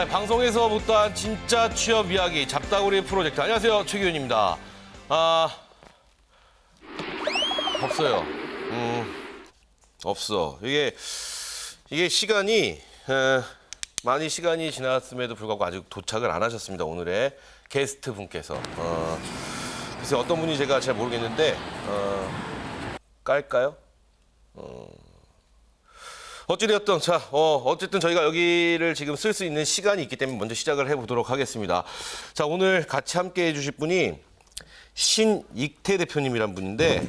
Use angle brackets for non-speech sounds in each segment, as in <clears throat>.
네, 방송에서 못다한 진짜 취업 이야기 잡다구리 프로젝트. 안녕하세요, 최기훈입니다. 아, 없어요. 음, 없어. 이게 이게 시간이 에, 많이 시간이 지났음에도 불구하고 아직 도착을 안 하셨습니다. 오늘의 게스트 분께서. 어, 글쎄 어떤 분이 제가 잘 모르겠는데 어, 깔까요? 어 찌되었든 자 어, 어쨌든 저희가 여기를 지금 쓸 수 있는 시간이 있기 때문에 먼저 시작을 해보도록 하겠습니다. 자 오늘 같이 함께 해주실 분이 신익태 대표님이란 분인데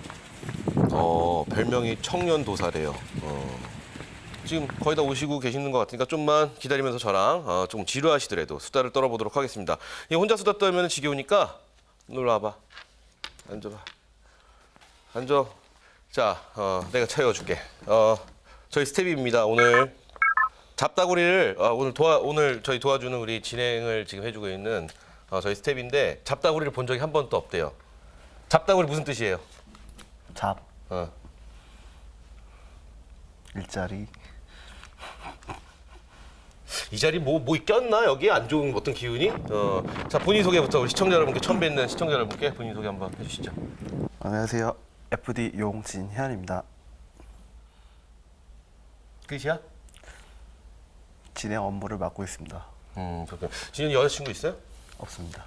어, 별명이 청년도사래요. 어, 지금 거의 다 오시고 계시는 것 같으니까 좀만 기다리면서 저랑 어, 조금 지루하시더라도 수다를 떨어보도록 하겠습니다. 이 혼자 수다 떨면 지겨우니까 놀러 와봐. 앉아봐. 앉아. 자, 어, 내가 채워줄게. 어, 저희 스텝입니다. 오늘 잡다구리를 아, 오늘 도와 오늘 저희 도와주는 우리 진행을 지금 해주고 있는 어, 저희 스텝인데 잡다구리를 본 적이 한 번도 없대요. 잡다구리 무슨 뜻이에요? 잡 어. 일자리 이 자리 뭐, 뭐 꼈나? 여기 안 좋은 어떤 기운이? 어. 자, 본인 소개부터 우리 시청자 여러분께 처음 뵙는 시청자 여러분께 본인 소개 한번 해주시죠. 안녕하세요 FD 용진현입니다 끝이야? 진행 업무를 맡고 있습니다 음, 그렇군. 진현 여자친구 있어요? 없습니다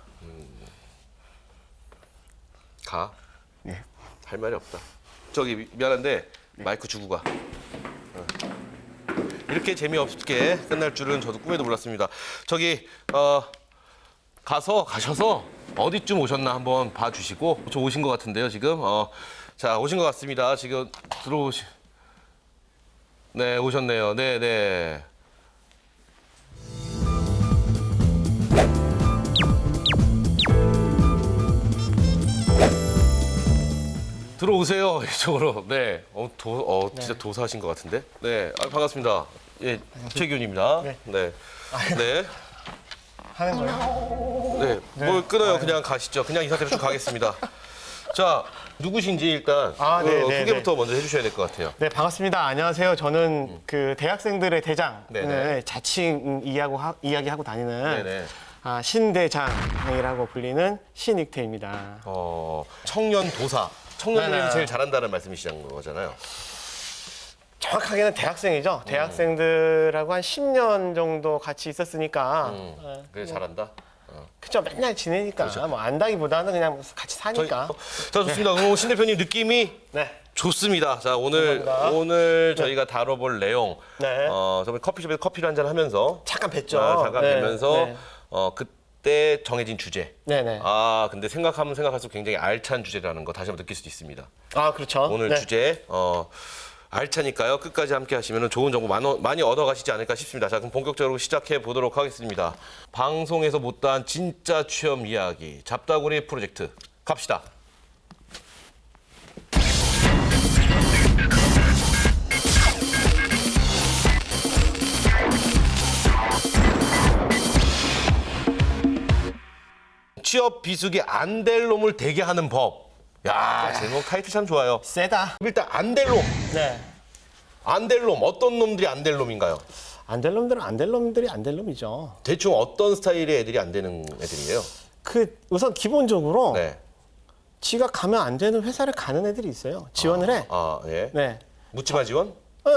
가. 예 할 말이 없다. 저기 미- 미안한데 마이크 주고 가. 어. 이렇게 재미없게 끝날 줄은 저도 꿈에도 몰랐습니다. 저기 어, 가서 가셔서 어디쯤 오셨나 한번 봐주시고 저 오신 것 같은데요 지금. 어, 자 오신 것 같습니다. 지금 들어오시. 네 오셨네요. 네 네. 들어오세요 <laughs> 이쪽으로. 네. 어, 도, 어 진짜 도사하신 것 같은데. 네. 아, 반갑습니다. 예, 최기훈입니다. 네. 네. 네. 하는 거예요? 뭘 끊어요. 그냥 가시죠. 그냥 이 상태로 쭉 가겠습니다. 자, 누구신지 일단 아, 네, 어, 네, 소개부터 먼저 해주셔야 될 것 같아요. 네, 반갑습니다. 안녕하세요. 저는 그 대학생들의 대장, 네네. 네, 자칭 이야기하고, 하, 이야기하고 다니는 네네. 아, 신대장이라고 불리는 신익태입니다. 어, 청년 도사. 청년들이 네네. 제일 잘한다는 말씀이시는 거잖아요. 정확하게는 대학생이죠. 대학생들하고 한 10년 정도 같이 있었으니까. 음, 네. 그래 잘한다. 어. 그쵸, 맨날 지내니까. 뭐 안다기보다는 그냥 같이 사니까. 어, 자 좋습니다. 그럼 신 대표님 느낌이 네. 좋습니다. 자 오늘 감사합니다. 오늘 저희가 다뤄볼 내용. 네. 어, 저번 커피숍에서 커피를 한잔 하면서 잠깐 뵀죠. 아, 잠깐 네, 뵈면서 네. 어 그때 정해진 주제. 네네. 아 근데 생각하면 생각할수록 굉장히 알찬 주제라는 거 다시 한번 느낄 수 있습니다. 아, 그렇죠. 오늘 네. 주제 어 알차니까요. 끝까지 함께 하시면 좋은 정보 많이, 얻어가시지 않을까 싶습니다. 자 그럼 본격적으로 시작해 보도록 하겠습니다. 방송에서 못다한 진짜 취업 이야기 잡다구리 프로젝트 갑시다. 취업 비수기 안 될 놈을 되게 하는 법. 야 제목 타이틀 참 좋아요. 세다. 일단 안될 놈. 네. 안될 놈. 어떤 놈들이 안될 놈인가요? 안 될 놈들은 안 될 놈들이 안 될 놈이죠. 대충 어떤 스타일의 애들이 안 되는 애들이에요? 그 우선 기본적으로 네. 지가 가면 안 되는 회사를 가는 애들이 있어요. 지원을 해. 아, 예. 네. 묻지마 지원? 어, 어,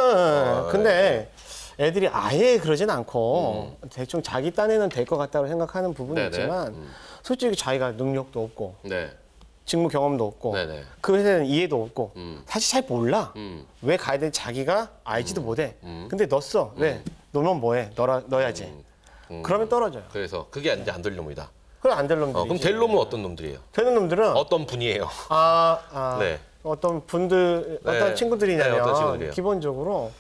어. 근데 애들이 아예 그러진 않고 대충 자기 딴에는 될 것 같다고 생각하는 부분이 네네. 있지만 솔직히 자기가 능력도 없고 네. 직무 경험도 없고 네네. 그 회사는 이해도 없고 음. 사실 잘 몰라. 음. 왜 가야 되는지 자기가 알지도 못해. 근데 넣었어. 왜? 넣으면 뭐해? 넣어, 넣어야지. 음. 그러면 떨어져요. 그래서 그게 이제 안 될 놈이다. 그럼 안 될 놈들이 어, 그럼 될 놈은 어떤 놈들이에요? 되는 놈들은 어떤 분이에요? 아, 아 네. 어떤 분들 네. 어떤 친구들이냐면 네, 어떤 친구들이요? 기본적으로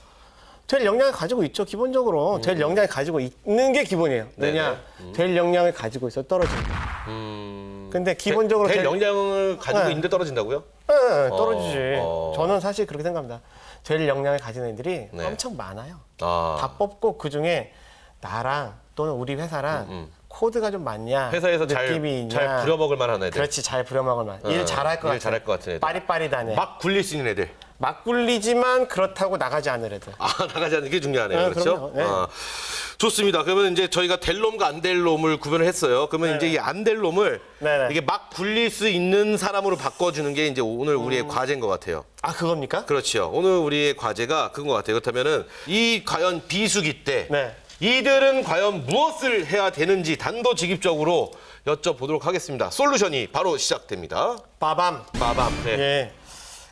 될 역량을 가지고 있죠. 기본적으로 될 역량을 가지고 있는 게 기본이에요. 음. 왜냐 될 역량을 가지고 있어 떨어진다. 음. 근데 기본적으로 될, 될- 역량을 가지고 네. 있는데 떨어진다고요? 예, 예, 떨어지지. 어. 저는 사실 그렇게 생각합니다. 될 역량을 가진 애들이 네. 엄청 많아요. 아. 다 뽑고 그 중에 나랑 또는 우리 회사랑 코드가 좀 맞냐, 음, 회사에서 잘, 느낌이 있냐, 잘 부려먹을 만한 애들. 그렇지 잘 부려먹을 만, 어, 일 잘할 것 일 같아, 잘할 것 같은 애들. 빠릿빠릿하네. 막 굴릴 수 있는 애들. 막 굴리지만 그렇다고 나가지 애들. 아 <laughs> 나가지 않는 게 중요하네요. 네, 그렇죠? 그럼요. 네. 아, 좋습니다. 그러면 이제 저희가 될 놈과 안 될 놈을 구별을 했어요. 그러면 이제 이 안 될 놈을 네네. 이게 막 굴릴 수 있는 사람으로 바꿔주는 게 이제 오늘 우리의 음. 과제인 것 같아요. 아 그겁니까? 그렇죠. 오늘 우리의 과제가 그건 것 같아요. 그렇다면은 이 과연 비수기 때 네. 이들은 과연 무엇을 해야 되는지 단도직입적으로 여쭤보도록 하겠습니다. 솔루션이 바로 시작됩니다. 빠밤. 빠밤. 네. 예.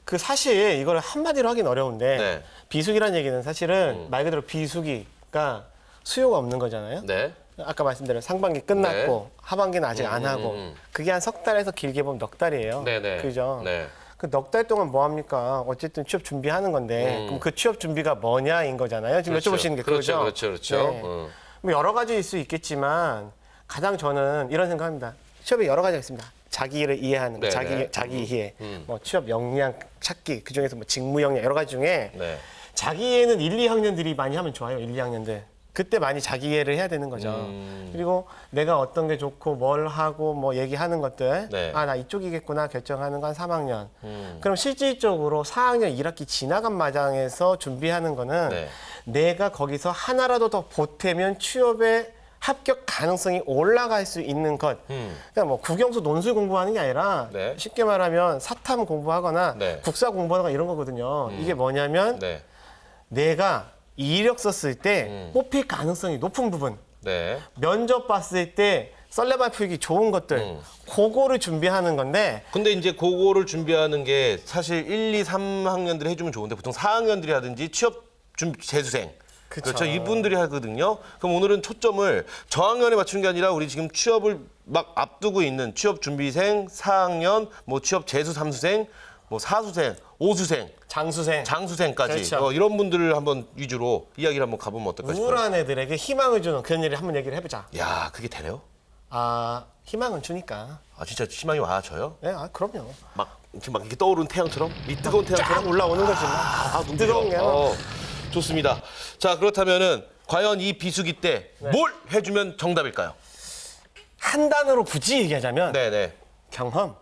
그 사실 이거를 한마디로 하긴 어려운데 네. 비수기란 얘기는 사실은 말 그대로 비수기가 수요가 없는 거잖아요. 네. 아까 말씀드린 상반기 끝났고 하반기는 아직 안 하고 음. 그게 한 석 달에서 길게 보면 넉 달이에요. 네 네. 그죠? 네. 그 넉 달 동안 뭐 합니까? 어쨌든 취업 준비하는 건데 그럼 그 취업 준비가 뭐냐인 거잖아요. 지금 음. 그렇죠. 여쭤보시는 게 그렇죠, 그거죠. 그렇죠, 그렇죠. 음. 뭐 여러 가지일 수 있겠지만 가장 저는 이런 생각합니다. 취업에 여러 가지가 있습니다. 자기를 이해하는 거. 자기 자기 이해, 음. 뭐 취업 역량 찾기 그 중에서 뭐 직무 역량 여러 가지 중에 네. 자기 이해는 1, 2학년들이 많이 하면 좋아요. 1, 2학년들. 그때 많이 자기 이해를 해야 되는 거죠. 음. 그리고 내가 어떤 게 좋고 뭘 하고 뭐 얘기하는 것들. 네. 아, 나 이쪽이겠구나 결정하는 건 3학년. 음. 그럼 실질적으로 4학년 1학기 지나간 마장에서 준비하는 거는 네. 내가 거기서 하나라도 더 보태면 취업에 합격 가능성이 올라갈 수 있는 것. 음. 그러니까 뭐 국영수 논술 공부하는 게 아니라 네. 쉽게 말하면 사탐 공부하거나 네. 국사 공부하거나 이런 거거든요. 이게 뭐냐면 네. 내가 이력 썼을 때 음. 뽑힐 가능성이 높은 부분, 네. 면접 봤을 때 썰레발 풀기 좋은 것들, 음. 그거를 준비하는 건데 근데 이제 그거를 준비하는 게 사실 1, 2, 3학년들이 해주면 좋은데 보통 4학년들이 하든지 취업 준비 재수생 그쵸. 그렇죠 이분들이 하거든요. 그럼 오늘은 초점을 저학년에 맞추는 게 아니라 우리 지금 취업을 막 앞두고 있는 취업 준비생, 4학년, 뭐 취업 재수 삼수생, 뭐 사수생, 오수생, 장수생, 장수생까지 그렇죠. 어, 이런 분들을 한번 위주로 이야기를 한번 가보면 어떨까 싶어요. 우울한 애들에게 희망을 주는 그런 일을 한번 얘기를 해보자. 야 그게 되네요? 아 희망은 주니까. 아 진짜 희망이 와져요? 네, 아 그럼요. 막 이렇게 막 이렇게 떠오르는 태양처럼 이 뜨거운 쫙 태양처럼 올라오는 거지. 막. 아, 눈 뜨거운 게. 어, 좋습니다. 자, 그렇다면은 과연 이 비수기 때 뭘 해주면 정답일까요? 한 단어로 굳이 얘기하자면 네네. 경험.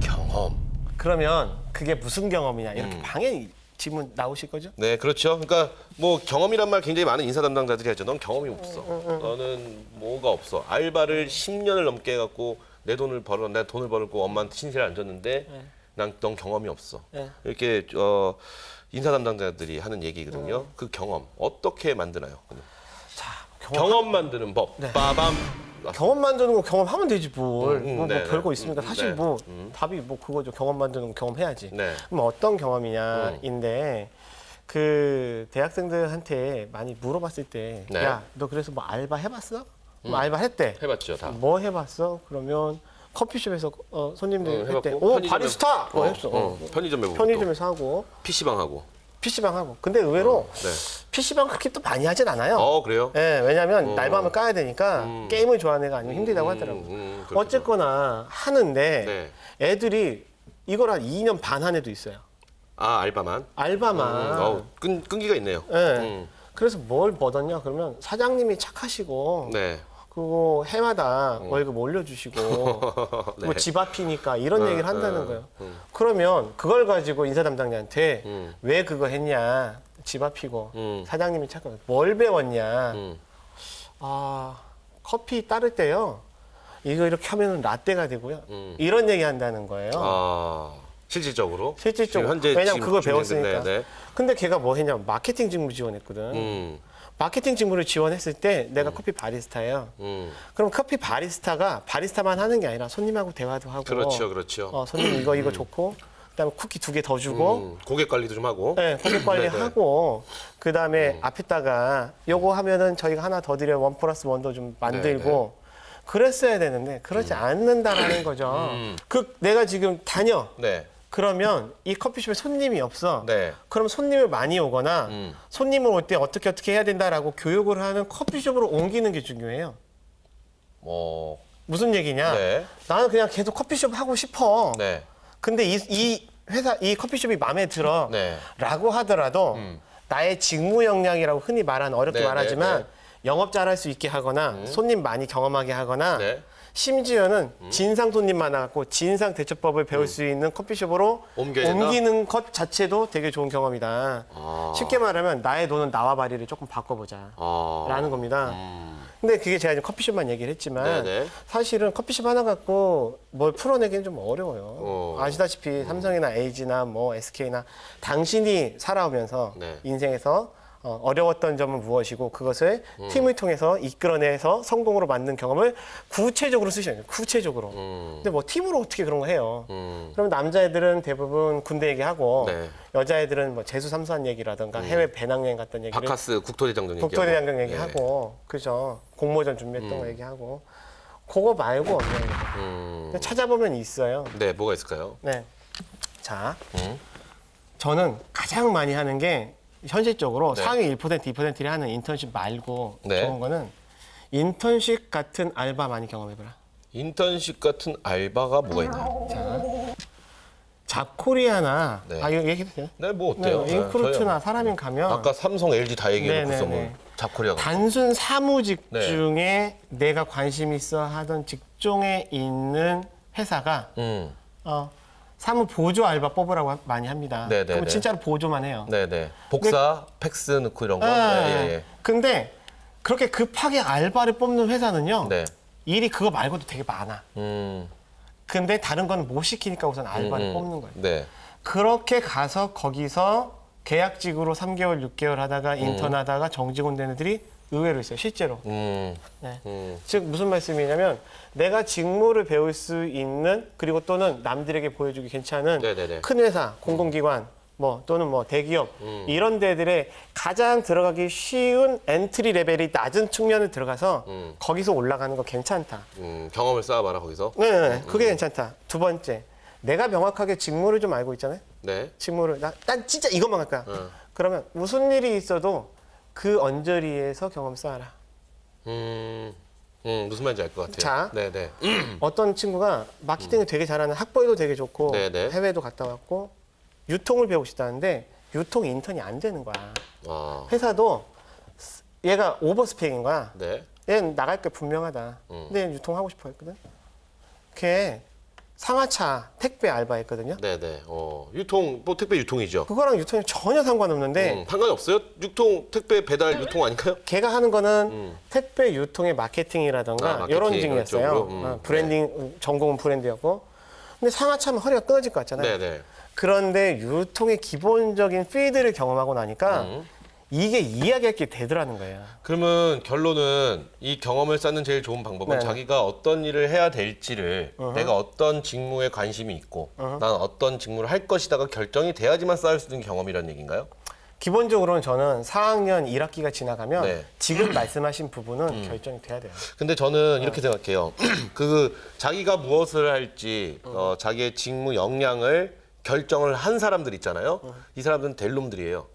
경험. 그러면 그게 무슨 경험이냐 이렇게 음. 방해 질문 나오실 거죠? 네, 그렇죠. 그러니까 뭐 경험이란 말 굉장히 많은 인사 담당자들이 하죠. 넌 경험이 없어. 너는 뭐가 없어. 알바를 10년을 넘게 해갖고 내 돈을 벌어, 내 돈을 벌고 엄마한테 신세를 안 졌는데 난 넌 경험이 없어. 네. 이렇게 어, 인사 담당자들이 하는 얘기거든요. 그 경험 어떻게 만드나요? 자, 경험 만드는 법. 빠밤. 경험 만드는 거 경험하면 되지 뭘. 음, 음, 뭐, 뭐 네, 별거 네. 있습니까? 음, 사실 네. 뭐 답이 뭐 그거죠. 경험 만드는 거 경험해야지. 네. 그럼 어떤 음. 경험이냐인데 그 대학생들한테 많이 물어봤을 때, 네. 음. 야, 너 그래서 뭐 알바 해봤어? 그럼 알바 했대. 해봤죠, 다. 뭐 해봤어? 그러면 커피숍에서 어, 손님들 응, 했대. 해봤고, 오 편의점에- 바리스타. 어, 어, 했어. 어, 편의점 해보고 편의점에서 하고 PC방 하고. PC방 하고. 근데 의외로 네. PC방 그렇게 또 많이 하진 않아요. 어 그래요? 예, 왜냐면 날밤을 까야 되니까 게임을 좋아하는 애가 아니면 힘들다고 음, 하더라고 요. 음, 그렇구나. 어쨌거나 하는데 네. 애들이 이걸 한 2년 반 한 애도 있어요. 아 알바만. 알바만. 어, 끈 끈기가 있네요. 예. 음. 그래서 뭘 버뒀냐 그러면 사장님이 착하시고 네. 그거 해마다 월급 올려주시고 <laughs> 네. 뭐 집 앞이니까 이런 어, 얘기를 한다는 어, 거예요. 그러면 그걸 가지고 인사 담당자한테 음. 왜 그거 했냐 집 앞이고 음. 사장님이 착하고 뭘 배웠냐 음. 아 커피 따를 때요 이거 이렇게 하면 라떼가 되고요 음. 이런 얘기 한다는 거예요. 아 실질적으로. 실질적으로 지금 현재 왜냐면 지금 그걸 진행된- 배웠으니까. 네, 네. 근데 걔가 뭐 했냐면 마케팅 직무 지원했거든. 음. 마케팅 직무를 지원했을 때 내가 커피 바리스타예요. 음. 그럼 커피 바리스타가 바리스타만 하는 게 아니라 손님하고 대화도 하고 그렇죠, 그렇죠. 어, 손님 이거 이거 좋고 그다음에 쿠키 두 개 더 주고 음, 고객 관리도 좀 하고. 네, 고객 관리하고 그다음에 앞에다가 요거 하면은 저희가 하나 더 드려 원 플러스 원도 좀 만들고 그랬어야 되는데 그러지 않는다라는 거죠. 그 내가 지금 다녀. 네. 그러면 이 커피숍에 손님이 없어. 네. 그럼 손님을 많이 오거나 음. 손님을 올 때 어떻게 어떻게 해야 된다라고 교육을 하는 커피숍으로 옮기는 게 중요해요. 뭐. 무슨 얘기냐? 네. 나는 그냥 계속 커피숍 하고 싶어. 네. 근데 이, 이 회사 이 커피숍이 마음에 들어. 네. 라고 하더라도 나의 직무 역량이라고 흔히 말하는 어렵게 네, 말하지만 네, 네. 영업 잘할 수 있게 하거나 손님 많이 경험하게 하거나 네. 심지어는 진상 손님 많아갖고 진상 대처법을 배울 수 있는 커피숍으로 음. 옮겨야 된다? 옮기는 것 자체도 되게 좋은 경험이다. 아. 쉽게 말하면 나의 돈은 나와 바리를 조금 바꿔보자. 아. 라는 겁니다. 음. 근데 그게 제가 지금 커피숍만 얘기를 했지만 네네. 사실은 커피숍 하나 갖고 뭘 풀어내기는 좀 어려워요. 어. 아시다시피 삼성이나 LG나 뭐 SK나 당신이 살아오면서 네. 인생에서 어, 어려웠던 점은 무엇이고 그것을 음. 팀을 통해서 이끌어내서 성공으로 만든 경험을 구체적으로 쓰셔야 돼요. 구체적으로. 음. 근데 뭐 팀으로 어떻게 그런 거 해요? 음. 그럼 남자애들은 대부분 군대 얘기하고 네. 음. 여자애들은 뭐 재수 삼수한 얘기라든가 해외 배낭여행 갔던 얘기를 바카스 국토대장정 얘기하고. 국토대장정 네. 얘기하고 그죠 공모전 준비했던 거 얘기하고 그거 말고 없네요. 음. 찾아보면 있어요. 네, 뭐가 있을까요? 네. 자, 음. 저는 가장 많이 하는 게 현실적으로 네. 상위 1% 2%를 하는 인턴십 말고 네. 좋은 거는 인턴십 같은 알바 많이 경험해봐라. 인턴십 같은 알바가 뭐가 있나요? 잡코리아나 네. 아 이거 얘기해도 돼요? 네, 뭐 네, 어때요? 인크루트나 저요. 사람인 가면 아까 삼성, LG 다 얘기해놓고서 네, 네, 뭐 네. 단순 사무직 네. 중에 내가 관심 있어 하던 직종에 있는 회사가 음. 어, 사무 보조 알바 뽑으라고 하- 많이 합니다. 네, 네, 그럼 네. 진짜로 보조만 해요. 네네. 복사, 팩스 넣고 이런 거. 예, 네, 예, 예. 근데 그렇게 급하게 알바를 뽑는 회사는요. 네. 일이 그거 말고도 되게 많아. 음. 근데 다른 거는 못 시키니까 우선 알바를 음, 뽑는 거예요. 네. 그렇게 가서 거기서 계약직으로 3개월, 6개월 하다가 인턴 하다가 정직원 된 애들이 의외로 있어요. 실제로. 음. 네. 음. 즉 무슨 말씀이냐면 내가 직무를 배울 수 있는 그리고 또는 남들에게 보여주기 괜찮은 네네네. 큰 회사, 공공기관 뭐 또는 뭐 대기업 이런 데들의 가장 들어가기 쉬운 엔트리 레벨이 낮은 측면을 들어가서 음. 거기서 올라가는 거 괜찮다. 음. 경험을 쌓아봐라 거기서. 네, 네, 그게 괜찮다. 두 번째, 내가 명확하게 직무를 좀 알고 있잖아요. 네. 직무를 나, 난 진짜 이것만 할 거야. 어. 그러면 무슨 일이 있어도 그 언저리에서 경험 쌓아라. 음. 음. 무슨 말인지 알 것 같아요. 자. 네네. <clears throat> 어떤 친구가 마케팅을 되게 잘하는 학벌도 되게 좋고 음. 네네. 해외도 갔다 왔고 유통을 배우고 싶다는데 유통 인턴이 안 되는 거야. 아. 회사도 얘가 오버스펙인 거야. 네. 얘는 나갈 게 분명하다. 음. 근데 얘는 유통하고 싶어 했거든. 걔 상하차 택배 알바했거든요. 네네. 어. 유통, 뭐 택배 유통이죠. 그거랑 유통이 전혀 상관없는데 음. 상관이 없어요? 유통, 택배 배달 유통 아닌가요? 걔가 하는 거는 음. 택배 유통의 마케팅이라던가 아, 마케팅 이런 직이었어요. 쪽으로? 음, 어, 브랜딩 전공은 브랜드였고. 근데 상하차면 허리가 끊어질 것 같잖아요. 네네. 그런데 유통의 기본적인 필드를 경험하고 나니까 음. 이게 이야기할 게 되더라는 거예요. 그러면 결론은 이 경험을 쌓는 제일 좋은 방법은 네. 자기가 어떤 일을 해야 될지를 내가 어떤 직무에 관심이 있고 난 어떤 직무를 할 것이다가 결정이 돼야지만 쌓을 수 있는 경험이라는 얘기인가요? 기본적으로는 저는 4학년 1학기가 지나가면 네. 지금 <clears throat> 말씀하신 부분은 결정이 돼야 돼요. 근데 저는 이렇게 생각해요. <clears throat> 그 자기가 무엇을 할지 어, 자기의 직무 역량을 결정을 한 사람들 있잖아요. 이 사람들은 될 놈들이에요.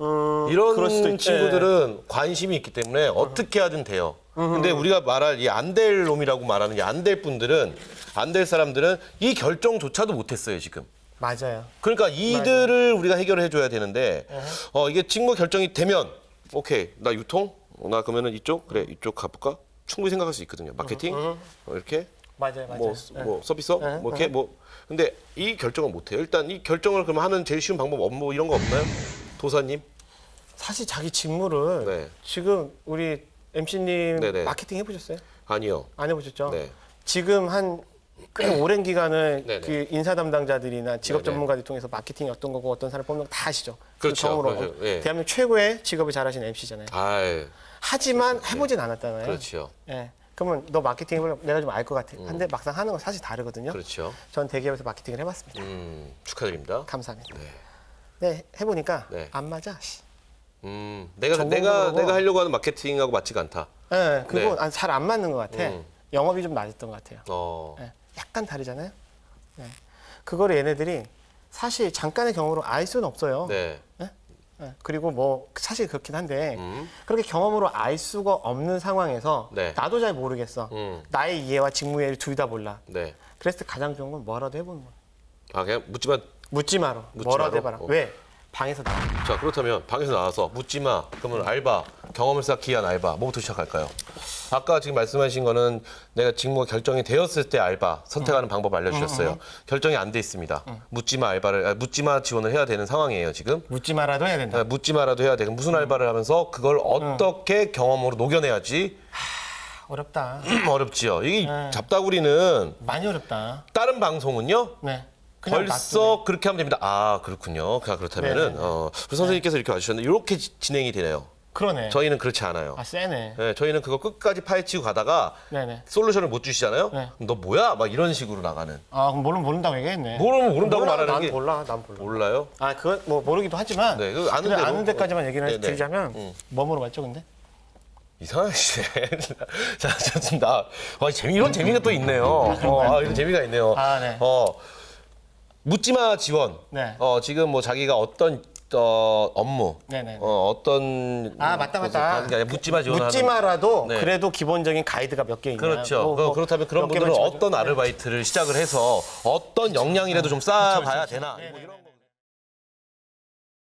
음, 이런 그럴 수도 있- 친구들은 관심이 있기 때문에 어떻게 하든 돼요. 근데 우리가 말할 이 안 될 놈이라고 말하는 이안될 분들은 안 될 사람들은 이 결정조차도 못했어요 지금. 맞아요. 그러니까 이들을 우리가 해결해 줘야 되는데 어 이게 직무 결정이 되면 오케이 나 유통? 어, 나 그러면은 이쪽? 그래 이쪽 가볼까? 충분히 생각할 수 있거든요. 마케팅? 어, 이렇게? 맞아요, 맞아요. 뭐, 네. 뭐 서비스업 네, 뭐 이렇게? 뭐. 근데 이 결정을 못해요. 일단 이 결정을 그러면 하는 제일 쉬운 방법 업무 이런 거 없나요 도사님 사실 자기 직무를 네. 지금 우리 MC님 네네. 마케팅 해보셨어요? 아니요 안 해보셨죠? 네. 지금 한 꽤 <clears throat> 오랜 기간을 네네. 그 인사 담당자들이나 직업 네네. 전문가들 통해서 마케팅이 어떤 거고 어떤 사람 뽑는 거 다 아시죠? 그렇죠. 그렇죠. 예. 대한민국 최고의 직업을 잘하시는 MC잖아요. 아이 하지만 해보진 않았잖아요. 그렇죠 예. 그러면 너 마케팅 해보려 내가 좀 알 것 같아. 근데 막상 하는 건 사실 다르거든요. 그렇죠 전 대기업에서 마케팅을 해봤습니다. 음 축하드립니다 감사합니다. 네. 네, 해보니까 네. 안 맞아. 씨. 음 내가 내가 그러고. 내가 하려고 하는 마케팅하고 맞지가 않다 예, 그거 네. 잘안 맞는 것 같아. 음. 영업이 좀 맞았던 것 같아요. 어 예, 약간 다르잖아요. 네. 그거를 얘네들이 사실 잠깐의 경험으로 알 수는 없어요. 네. 예, 그리고 뭐 사실 그렇긴 한데 음. 그렇게 경험으로 알 수가 없는 상황에서 네. 나도 잘 모르겠어. 음. 나의 이해와 직무 이해를 둘다 몰라. 네. 때 가장 좋은 건 뭐라도 해보는 거야. 아 그냥 묻지만 묻지 마라. 묻지 뭐라도 마라? 해봐라. 어. 왜? 방에서 나와. 자 그렇다면 방에서 나와서 묻지마 그러면 알바 경험을 쌓기 위한 알바 뭐부터 시작할까요? 아까 지금 말씀하신 거는 내가 직무가 결정이 되었을 때 알바 선택하는 방법 알려주셨어요. 결정이 안 돼 있습니다. 묻지마 알바를 아, 묻지마 지원을 해야 되는 상황이에요 지금. 묻지 말아도 해야 된다. 아, 묻지마라도 해야 돼. 그럼 무슨 알바를 하면서 그걸 어떻게 경험으로 녹여내야지 어렵다. <clears throat> 어렵지요. 이 네. 잡다구리는 많이 어렵다. 다른 방송은요 네. 벌써 그렇게 하면 됩니다. 아 그렇군요. 그 그렇다면은 네. 어, 우리 선생님께서 이렇게 와주셨는데 이렇게 지- 진행이 되네요. 그러네. 저희는 그렇지 않아요. 아 세네. 네, 저희는 그거 끝까지 파헤치고 가다가 네네. 솔루션을 못 주시잖아요. 네. 그럼 너 뭐야? 막 이런 식으로 나가는. 아 그럼 모르면 모른다고 얘기했네. 모르면 모른다고 몰라, 말하는 난 게 몰라. 난 몰라. 몰라요? 아 그건 뭐 모르기도 하지만 네, 그거 아는 대로. 아는 데까지만 얘기를 네네. 드리자면 음. 뭐 물어봤죠 근데? 이상하시네. 자, 좋습니다. 와, 재미 이런 재미가 또 있네요. 어, 아, 이런 재미가 있네요. 아, 네. 어, 묻지마 지원. 네. 어, 지금 뭐 자기가 어떤 어, 업무, 네네. 어, 어떤 아 맞다 것을 맞다. 하는 게 아니라 묻지마 지원. 묻지 마라도 네. 그래도 기본적인 가이드가 몇 개 있냐. 그렇죠. 뭐, 그- 뭐 그렇다면 그런 몇 개만 분들은 집어줘. 어떤 아르바이트를 시작을 해서 어떤 역량이라도 좀 쌓아봐야 되나. 네, 뭐 네, 이런 네.